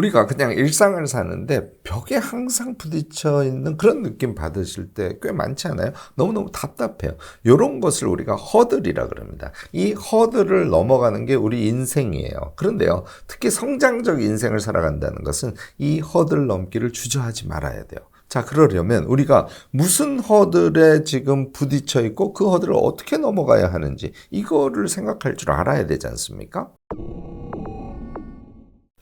우리가 그냥 일상을 사는데 벽에 항상 부딪혀 있는 그런 느낌 받으실 때 꽤 많지 않아요? 너무너무 답답해요. 이런 것을 우리가 허들이라 그럽니다. 이 허들을 넘어가는 게 우리 인생이에요. 그런데요, 특히 성장적 인생을 살아간다는 것은 이 허들 넘기를 주저하지 말아야 돼요. 자, 그러려면 우리가 무슨 허들에 지금 부딪혀 있고 그 허들을 어떻게 넘어가야 하는지 이거를 생각할 줄 알아야 되지 않습니까?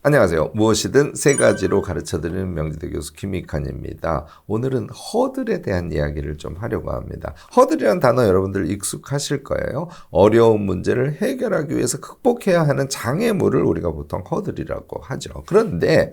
안녕하세요. 무엇이든 세 가지로 가르쳐 드리는 명지대 교수 김익환입니다. 오늘은 허들에 대한 이야기를 좀 하려고 합니다. 허들이라는 단어 여러분들 익숙하실 거예요. 어려운 문제를 해결하기 위해서 극복해야 하는 장애물을 우리가 보통 허들이라고 하죠. 그런데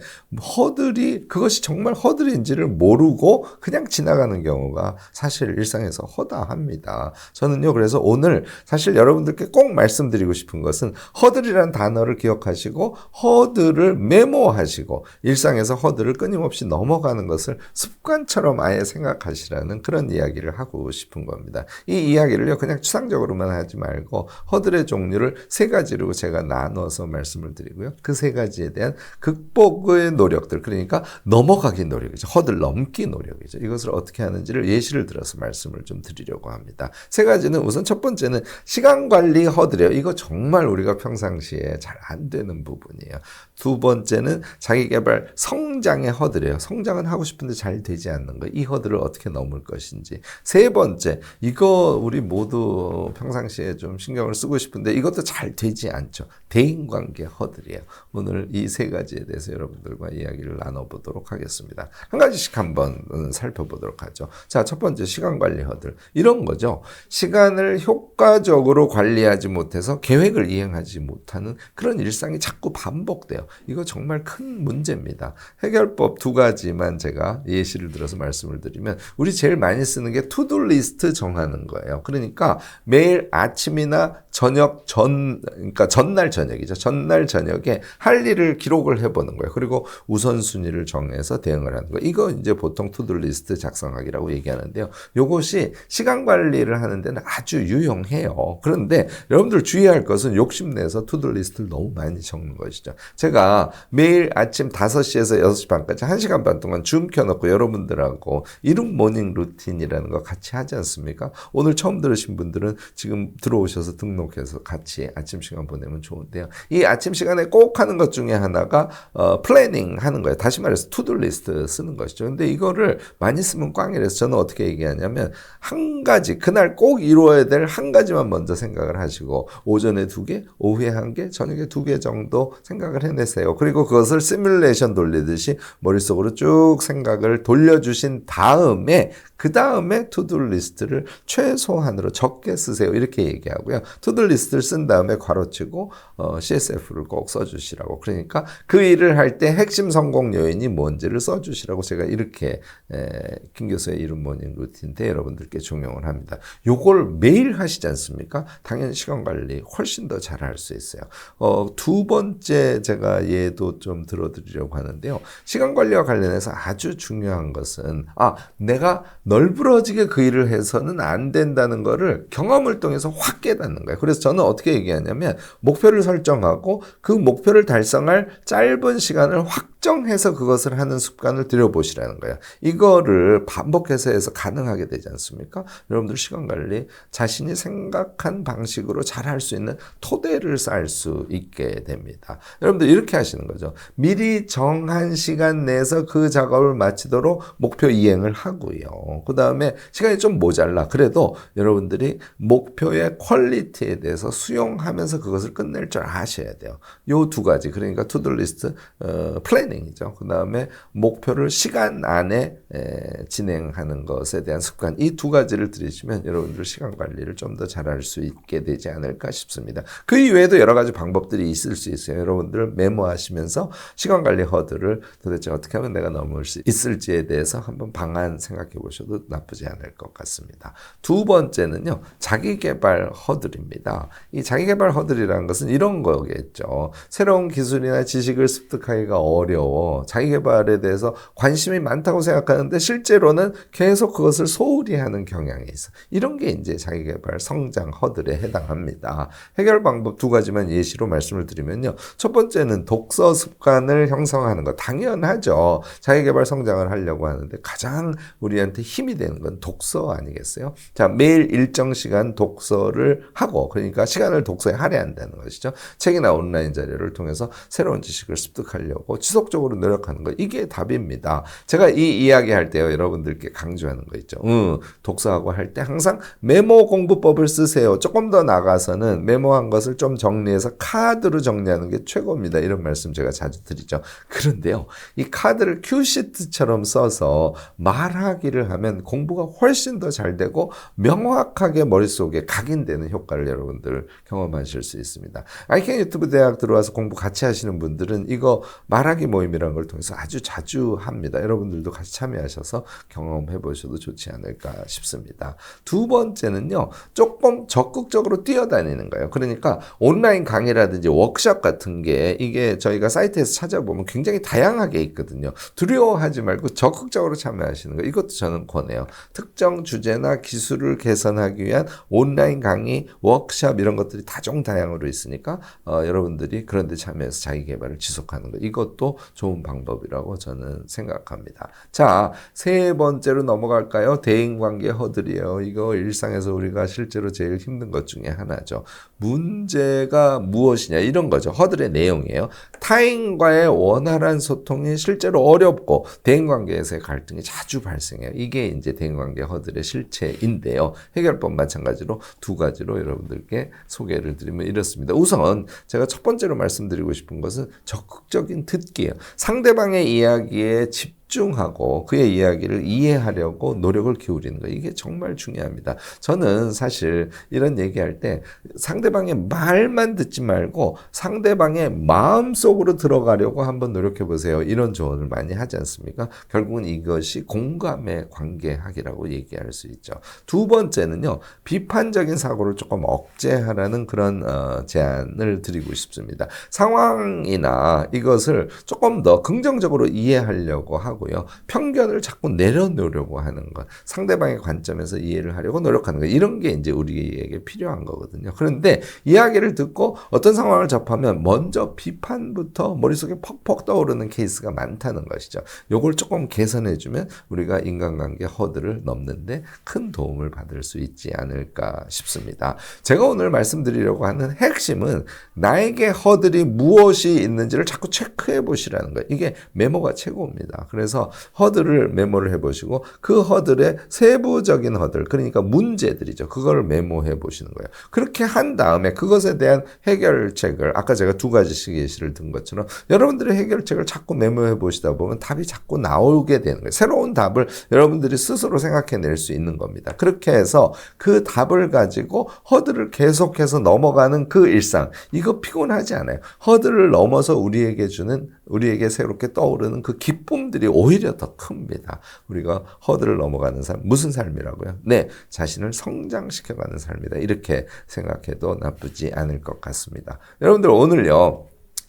허들이 그것이 정말 허들인지를 모르고 그냥 지나가는 경우가 사실 일상에서 허다합니다. 저는요, 그래서 오늘 사실 여러분들께 꼭 말씀드리고 싶은 것은 허들이라는 단어를 기억하시고 허들을 허들을 메모하시고 일상에서 허들을 끊임없이 넘어가는 것을 습관처럼 아예 생각하시라는 그런 이야기를 하고 싶은 겁니다. 이 이야기를요 그냥 추상적으로만 하지 말고 허들의 종류를 세 가지로 제가 나눠서 말씀을 드리고요. 그 세 가지에 대한 극복의 노력들 그러니까 넘어가기 노력이죠. 허들 넘기 노력이죠. 이것을 어떻게 하는지를 예시를 들어서 말씀을 좀 드리려고 합니다. 세 가지는 우선 첫 번째는 시간 관리 허들이에요. 이거 정말 우리가 평상시에 잘 안 되는 부분이에요. 두 번째는 자기 개발 성장의 허들이에요. 성장은 하고 싶은데 잘 되지 않는 거. 이 허들을 어떻게 넘을 것인지. 세 번째, 이거 우리 모두 평상시에 좀 신경을 쓰고 싶은데 이것도 잘 되지 않죠. 대인관계 허들이에요. 오늘 이 세 가지에 대해서 여러분들과 이야기를 나눠보도록 하겠습니다. 한 가지씩 한번 살펴보도록 하죠. 자, 첫 번째 시간 관리 허들. 이런 거죠. 시간을 효과적으로 관리하지 못해서 계획을 이행하지 못하는 그런 일상이 자꾸 반복돼요. 이거 정말 큰 문제입니다. 해결법 두 가지만 제가 예시를 들어서 말씀을 드리면 우리 제일 많이 쓰는 게 투두 리스트 정하는 거예요. 그러니까 매일 아침이나 저녁 전 그러니까 전날 저녁이죠. 전날 저녁에 할 일을 기록을 해 보는 거예요. 그리고 우선순위를 정해서 대응을 하는 거예요. 이거 이제 보통 투두 리스트 작성하기라고 얘기하는데요. 요것이 시간 관리를 하는 데는 아주 유용해요. 그런데 여러분들 주의할 것은 욕심내서 투두 리스트를 너무 많이 적는 것이죠. 제가 매일 아침 5시에서 6시 반까지 1시간 반 동안 줌 켜놓고 여러분들하고 이름 모닝 루틴이라는 거 같이 하지 않습니까? 오늘 처음 들으신 분들은 지금 들어오셔서 등록해서 같이 아침 시간 보내면 좋은데요. 이 아침 시간에 꼭 하는 것 중에 하나가 어, 플래닝 하는 거예요. 다시 말해서 투두 리스트 쓰는 것이죠. 근데 이거를 많이 쓰면 꽝이라서 저는 어떻게 얘기하냐면 한 가지 그날 꼭 이루어야 될 한 가지만 먼저 생각을 하시고 오전에 두 개, 오후에 한 개, 저녁에 두 개 정도 생각을 해내세요. 그리고 그것을 시뮬레이션 돌리듯이 머릿속으로 쭉 생각을 돌려주신 다음에 그 다음에 투두 리스트를 최소한으로 적게 쓰세요. 이렇게 얘기하고요. 투두 리스트를 쓴 다음에 괄호치고 어, CSF를 꼭 써주시라고. 그러니까 그 일을 할 때 핵심 성공 요인이 뭔지를 써주시라고 제가 이렇게 에, 김 교수의 이름 모닝 루틴인데 여러분들께 종용을 합니다. 요걸 매일 하시지 않습니까? 당연히 시간 관리 훨씬 더 잘할 수 있어요. 어, 두 번째 제가 얘도 좀 들어드리려고 하는데요. 시간 관리와 관련해서 아주 중요한 것은 아 내가 널브러지게 그 일을 해서는 안 된다는 거를 경험을 통해서 확 깨닫는 거예요. 그래서 저는 어떻게 얘기하냐면 목표를 설정하고 그 목표를 달성할 짧은 시간을 확 정해서 그것을 하는 습관을 들여보시라는 거예요. 이거를 반복해서 해서 가능하게 되지 않습니까? 여러분들 시간 관리 자신이 생각한 방식으로 잘 할 수 있는 토대를 쌓을 수 있게 됩니다. 여러분들 이렇게 하시는 거죠. 미리 정한 시간 내에서 그 작업을 마치도록 목표 이행을 하고요. 그 다음에 시간이 좀 모자라. 그래도 여러분들이 목표의 퀄리티에 대해서 수용하면서 그것을 끝낼 줄 아셔야 돼요. 요 두 가지. 그러니까 투두 리스트 어, 플래닝 이죠. 그 다음에 목표를 시간 안에 에, 진행하는 것에 대한 습관. 이 두 가지를 들이시면 여러분들 시간 관리를 좀 더 잘할 수 있게 되지 않을까 싶습니다. 그 이외에도 여러 가지 방법들이 있을 수 있어요. 여러분들 메모하시면서 시간 관리 허들을 도대체 어떻게 하면 내가 넘을 수 있을지에 대해서 한번 방안 생각해 보셔도 나쁘지 않을 것 같습니다. 두 번째는요, 자기 개발 허들입니다. 이 자기 개발 허들이라는 것은 이런 거겠죠. 새로운 기술이나 지식을 습득하기가 어려워. 어려워. 자기 개발에 대해서 관심이 많다고 생각하는데 실제로는 계속 그것을 소홀히 하는 경향이 있어. 이런 게 이제 자기 개발 성장 허들에 해당합니다. 해결 방법 두 가지만 예시로 말씀을 드리면요. 첫 번째는 독서 습관을 형성하는 것. 당연하죠. 자기 개발 성장을 하려고 하는데 가장 우리한테 힘이 되는 건 독서 아니겠어요? 자, 매일 일정 시간 독서를 하고 그러니까 시간을 독서에 할애한다는 것이죠. 책이나 온라인 자료를 통해서 새로운 지식을 습득하려고 지속 적으로 노력하는 것. 이게 답입니다. 제가 이 이야기 할 때요. 여러분들께 강조하는 거 있죠. 응, 독서하고 할 때 항상 메모 공부법을 쓰세요. 조금 더 나가서는 메모한 것을 좀 정리해서 카드로 정리하는 게 최고입니다. 이런 말씀 제가 자주 드리죠. 그런데요. 이 카드를 큐시트처럼 써서 말하기를 하면 공부가 훨씬 더 잘 되고 명확하게 머릿속에 각인되는 효과를 여러분들 경험하실 수 있습니다. 아이캔 유튜브 대학 들어와서 공부 같이 하시는 분들은 이거 말하기 모임이라는 걸 통해서 아주 자주 합니다. 여러분들도 같이 참여하셔서 경험해 보셔도 좋지 않을까 싶습니다. 두 번째는요. 조금 적극적으로 뛰어다니는 거예요. 그러니까 온라인 강의라든지 워크숍 같은 게 이게 저희가 사이트에서 찾아보면 굉장히 다양하게 있거든요. 두려워하지 말고 적극적으로 참여하시는 거. 이것도 저는 권해요. 특정 주제나 기술을 개선하기 위한 온라인 강의, 워크숍 이런 것들이 다종다양으로 있으니까 어, 여러분들이 그런 데 참여해서 자기 개발을 지속하는 거. 이것도 좋은 방법이라고 저는 생각합니다. 자, 세 번째로 넘어갈까요? 대인 관계 허들이에요. 이거 일상에서 우리가 실제로 제일 힘든 것 중에 하나죠. 문제가 무엇이냐 이런 거죠. 허들의 내용이에요. 타인과의 원활한 소통이 실제로 어렵고 대인 관계에서의 갈등이 자주 발생해요. 이게 이제 대인 관계 허들의 실체인데요. 해결법 마찬가지로 두 가지로 여러분들께 소개를 드리면 이렇습니다. 우선 제가 첫 번째로 말씀드리고 싶은 것은 적극적인 듣기예요. 상대방의 이야기에 집 집중하고 그의 이야기를 이해하려고 노력을 기울이는 거 이게 정말 중요합니다. 저는 사실 이런 얘기할 때 상대방의 말만 듣지 말고 상대방의 마음 속으로 들어가려고 한번 노력해 보세요. 이런 조언을 많이 하지 않습니까? 결국은 이것이 공감의 관계학이라고 얘기할 수 있죠. 두 번째는요 비판적인 사고를 조금 억제하라는 그런 어, 제안을 드리고 싶습니다. 상황이나 이것을 조금 더 긍정적으로 이해하려고 하고. 하고요. 편견을 자꾸 내려놓으려고 하는 것, 상대방의 관점에서 이해를 하려고 노력하는 것, 이런 게 이제 우리에게 필요한 거거든요. 그런데 이야기를 듣고 어떤 상황을 접하면 먼저 비판부터 머릿속에 퍽퍽 떠오르는 케이스가 많다는 것이죠. 요걸 조금 개선해주면 우리가 인간관계 허들을 넘는데 큰 도움을 받을 수 있지 않을까 싶습니다. 제가 오늘 말씀드리려고 하는 핵심은 나에게 허들이 무엇이 있는지를 자꾸 체크해 보시라는 거예요. 이게 메모가 최고입니다. 그래서 그래서 허들을 메모를 해보시고 그 허들의 세부적인 허들, 그러니까 문제들이죠. 그걸 메모해 보시는 거예요. 그렇게 한 다음에 그것에 대한 해결책을 아까 제가 두 가지씩 예시를 든 것처럼 여러분들의 해결책을 자꾸 메모해 보시다 보면 답이 자꾸 나오게 되는 거예요. 새로운 답을 여러분들이 스스로 생각해낼 수 있는 겁니다. 그렇게 해서 그 답을 가지고 허들을 계속해서 넘어가는 그 일상 이거 피곤하지 않아요. 허들을 넘어서 우리에게 주는 우리에게 새롭게 떠오르는 그 기쁨들이 오히려 더 큽니다. 우리가 허들을 넘어가는 삶, 무슨 삶이라고요? 네, 자신을 성장시켜가는 삶이다. 이렇게 생각해도 나쁘지 않을 것 같습니다. 여러분들 오늘요.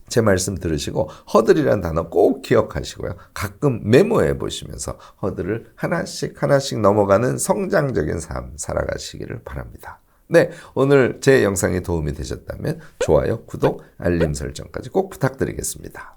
제 말씀 들으시고 허들이라는 단어 꼭 기억하시고요. 가끔 메모해 보시면서 허들을 하나씩 하나씩 넘어가는 성장적인 삶 살아가시기를 바랍니다. 네, 오늘 제 영상이 도움이 되셨다면 좋아요, 구독, 알림 설정까지 꼭 부탁드리겠습니다.